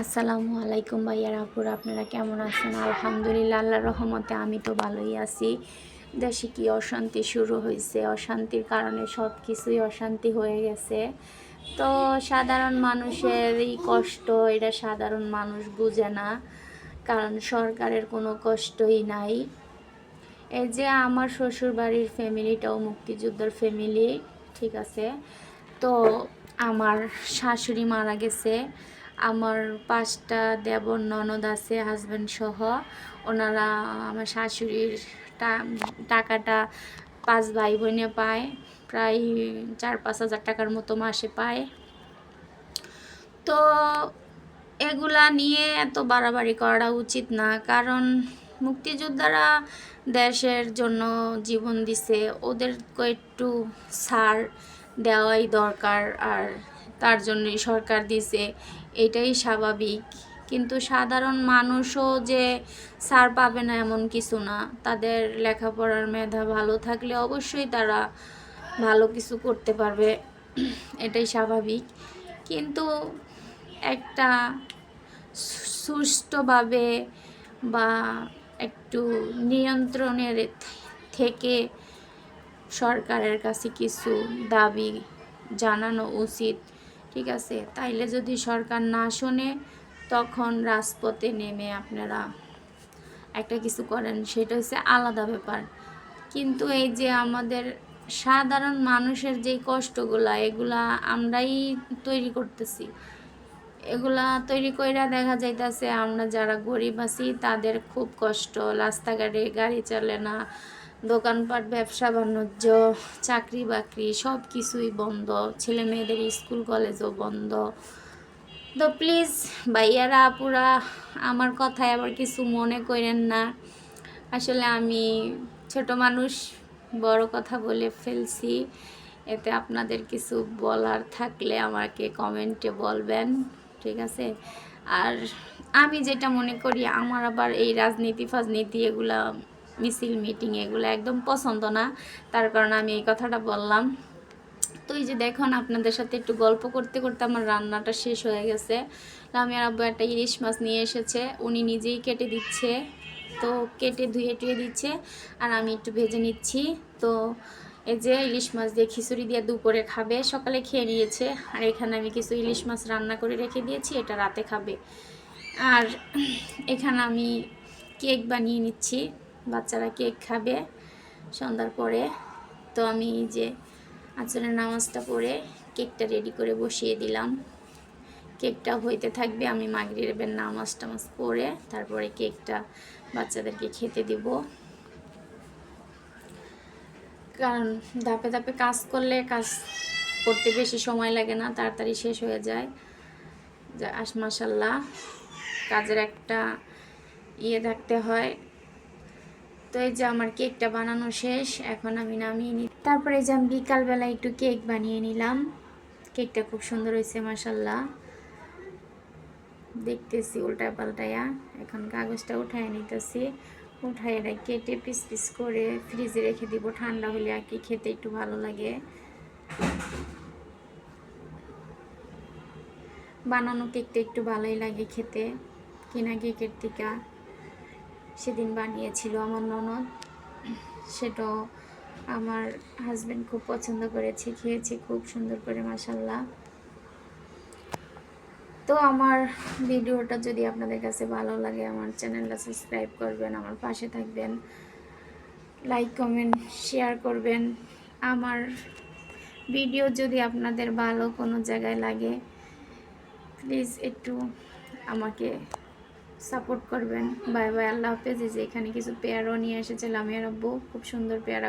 আসসালামু আলাইকুম ভাইয়ার আপুর আপনারা কেমন আছেন? আলহামদুলিল্লাহ আল্লাহ রহমতে আমি তো ভালোই আছি। দেশে কি অশান্তি শুরু হয়েছে অশান্তির কারণে সব কিছুই অশান্তি হয়ে গেছে। তো সাধারণ মানুষের এই কষ্ট, এটা সাধারণ মানুষ বুঝে না। কারণ সরকারের কোনো কষ্টই নাই। এই যে আমার শ্বশুর বাড়ির ফ্যামিলিটাও মুক্তিযোদ্ধার ফ্যামিলি, ঠিক আছে? তো আমার শাশুড়ি মারা গেছে। আমার পাঁচটা দেবর ননদ আছে হাজব্যান্ড সহ। ওনারা আমার শাশুড়ির টাকাটা পাঁচ ভাই বোনে পায়, প্রায় চার পাঁচ হাজার টাকার মতো মাসে পায়। তো এগুলা নিয়ে এত বাড়াবাড়ি করা উচিত না, কারণ মুক্তিযোদ্ধারা দেশের জন্য জীবন দিছে, ওদেরকে একটু ছাড় দেওয়াই দরকার। আর তার জন্যই সরকার দিছে। এটাই স্বাভাবিক। কিন্তু সাধারণ মানুষও যে সার পাবে না এমন কিছু না। তাদের লেখাপড়ার মেধা ভালো থাকলে অবশ্যই তারা ভালো কিছু করতে পারবে। এটাই স্বাভাবিক। কিন্তু একটা সুষ্ঠুভাবে বা একটু নিয়ন্ত্রণের থেকে সরকারের কাছে কিছু দাবি জানানো উচিত। ঠিক আছে? তাইলে যদি সরকার না শোনে, তখন রাজপথে নেমে আপনারা একটা কিছু করেন। সেটা হচ্ছে আলাদা ব্যাপার। কিন্তু এই যে আমাদের সাধারণ মানুষের যেই কষ্টগুলা, এগুলা আমরাই তৈরি করতেছি। এগুলা তৈরি কইরা দেখা যাইতাছে, আমরা যারা গরিব আছি, তাদের খুব কষ্ট। রাস্তাঘাটে গাড়ি চলে না দোকানপাট, ব্যবসা, বাণিজ্য, চাকরি বাকরি সব কিছুই বন্ধ। ছেলে মেয়েদের স্কুল, কলেজও বন্ধ। তো প্লিজ ভাইয়ারা, আপুরা, আমার কথায় আবার কিছু মনে করেন না। আসলে আমি ছোট মানুষ, বড় কথা বলে ফেলছি। এতে আপনাদের কিছু বলার থাকলে আমাকে কমেন্টে বলবেন, ঠিক আছে? আর আমি যেটা মনে করি, আমার আবার এই রাজনীতি ফাজনীতি এগুলা মিছিল, মিটিং এগুলো একদম পছন্দ না। তার কারণে আমি এই কথাটা বললাম। তো এই যে দেখুন, আপনাদের সাথে একটু গল্প করতে করতে আমার রান্নাটা শেষ হয়ে গেছে। আমি আর আব্বু একটা ইলিশ মাছ নিয়ে এসেছে, উনি নিজেই কেটে দিচ্ছে। তো কেটে ধুয়ে টুয়ে দিচ্ছে, আর আমি একটু ভেজে নিচ্ছি। তো এই যে ইলিশ মাছ দিয়ে খিচুড়ি দিয়ে দুপুরে খাবে, সকালে খেয়ে নিয়েছে। আর এখানে আমি কিছু ইলিশ মাছ রান্না করে রেখে দিয়েছি, এটা রাতে খাবে। আর এখানে আমি কেক বানিয়ে নিচ্ছি। বাচ্চারা কেক খাবে সন্ধ্যার পরে। তো আমি যে আচরের নামাজটা পড়ে কেকটা রেডি করে বসিয়ে দিলাম। কেকটা হইতে থাকবে আমি মাগরিবের নামাজ টামাজ পড়ে তারপরে কেকটা বাচ্চাদেরকে খেতে দিব। কারণ ধাপে ধাপে কাজ করলে কাজ করতে বেশি সময় লাগে না, তাড়াতাড়ি শেষ হয়ে যায়। আস মাসাল্লাহ কাজের একটা ইয়ে থাকতে হয়। তো এই যে আমার কেকটা বানানো শেষ, এখন আমি নামিয়ে নিই তারপরে এই যে আমি বিকালবেলা একটু কেক বানিয়ে নিলাম। কেকটা খুব সুন্দর হয়েছে মাসাল্লাহ দেখতেছি উল্টায় পাল্টায়া এখন কাগজটা উঠায় নিতেছি। উঠায় এটা কেটে পিস পিস করে ফ্রিজে রেখে দিব। ঠান্ডা হলে আর কি খেতে একটু ভালো লাগে। বানানো কেকটা একটু ভালোই লাগে খেতে, কিনা কেকের টিকা। সেদিন বানিয়েছিল আমার ননদ। সেটাও আমার হাজব্যান্ড খুব পছন্দ করেছে, খেয়েছে খুব সুন্দর করে মাসাল্লাহ তো আমার ভিডিওটা যদি আপনাদের কাছে ভালো লাগে, আমার চ্যানেলটা সাবস্ক্রাইব করবেন, আমার পাশে থাকবেন। লাইক কমেন্ট শেয়ার করবেন। আমার ভিডিও যদি আপনাদের ভালো কোনো জায়গায় লাগে প্লিজ একটু আমাকে সাপোর্ট করবেন। বাই বাই, আল্লাহ হাফেজ। এই যে এখানে কিছু পেয়ারও নিয়ে এসেছে লামিয়া রব্বু। খুব সুন্দর পেয়ারা।